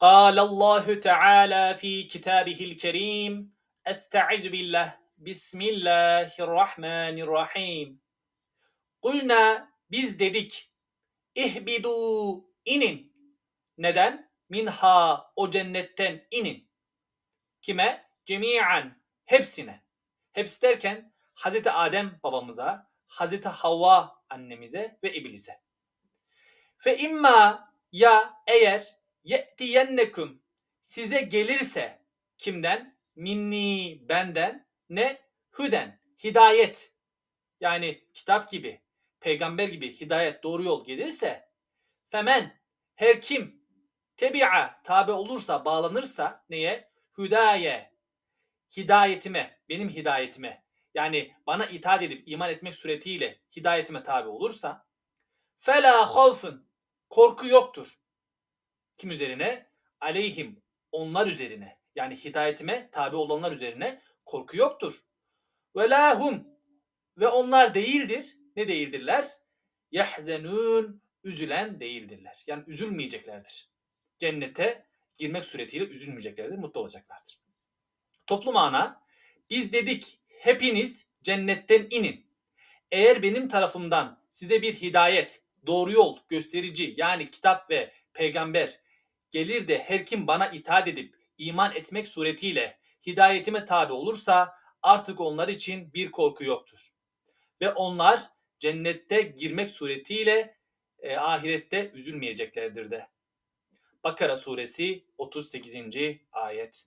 قال الله تعالى في كتابه الكريم استعذ بالله بسم الله الرحمن الرحيم قلنا biz dedik ihbidu inin neden minha o cennetten inin kime cemiyen hepsine hepsi derken Hazreti Adem babamıza Hazreti Havva annemize ve iblise fe imma ya eğer ye'tiyennekum size gelirse kimden? Minni benden ne? Hüden hidayet yani kitap gibi peygamber gibi hidayet doğru yol gelirse femen her kim tebi'a tabi olursa bağlanırsa neye? Hüdaye hidayetime benim hidayetime yani bana itaat edip iman etmek suretiyle hidayetime tabi olursa fela havfun korku yoktur. Kim üzerine? Aleyhim onlar üzerine. Yani hidayetime tabi olanlar üzerine korku yoktur. Ve lahum ve onlar değildir. Ne değildirler? Yahzenun üzülen değildirler. Yani üzülmeyeceklerdir. Cennete girmek suretiyle üzülmeyeceklerdir, mutlu olacaklardır. Toplu mana biz dedik hepiniz cennetten inin. Eğer benim tarafımdan size bir hidayet, doğru yol, gösterici yani kitap ve peygamber gelir de her kim bana itaat edip iman etmek suretiyle hidayetime tabi olursa artık onlar için bir korku yoktur. Ve onlar cennette girmek suretiyle e, ahirette üzülmeyeceklerdir de. Bakara suresi 38. ayet.